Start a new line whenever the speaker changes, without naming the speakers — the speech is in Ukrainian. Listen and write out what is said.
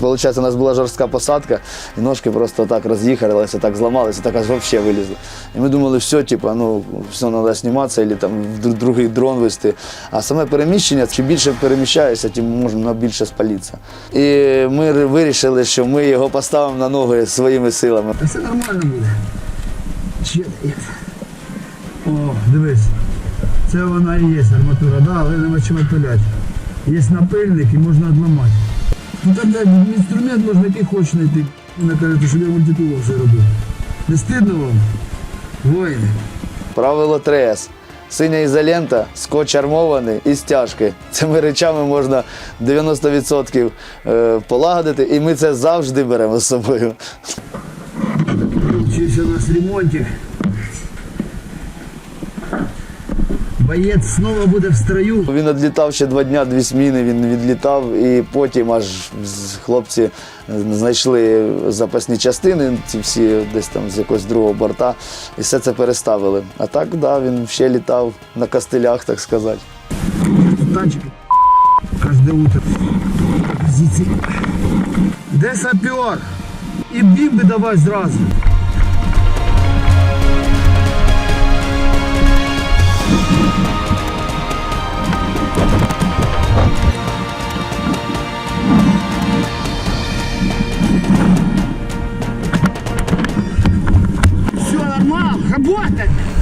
Получається, у нас була жорстка посадка, і ножки просто так роз'їхалися, так зламалися, так аж взагалі вилізли. І ми думали, все, типу, ну, все, треба зніматися, або там другий дрон вести. А саме переміщення, чим більше переміщаєшся, тим можна більше спалитися. І ми вирішили, що ми його поставимо на ноги своїми силами.
Все нормально буде. О, дивись. Це вона і є арматура, да, але нема чим пиляти. Є напильник і можна відламати. Там інструмент можна який хочеш знайти. Вона каже, що я мультитуло вже робив. Не стидно вам? Воїни.
Правило 3С. Синя ізолента, скотч армований і стяжки. Цими речами можна 90% е, полагодити, і ми це завжди беремо з собою.
Вчився у нас ремонтик. Боєць знову буде в строю.
Він відлітав ще два дня, дві зміни. Він відлітав, і потім аж хлопці знайшли запасні частини, ці всі десь там з якогось другого борта, і все це переставили. А так, да, він ще літав на костилях, так сказати.
Танчик. Каждое утро. Де сапер? І бімби давай зразу. так.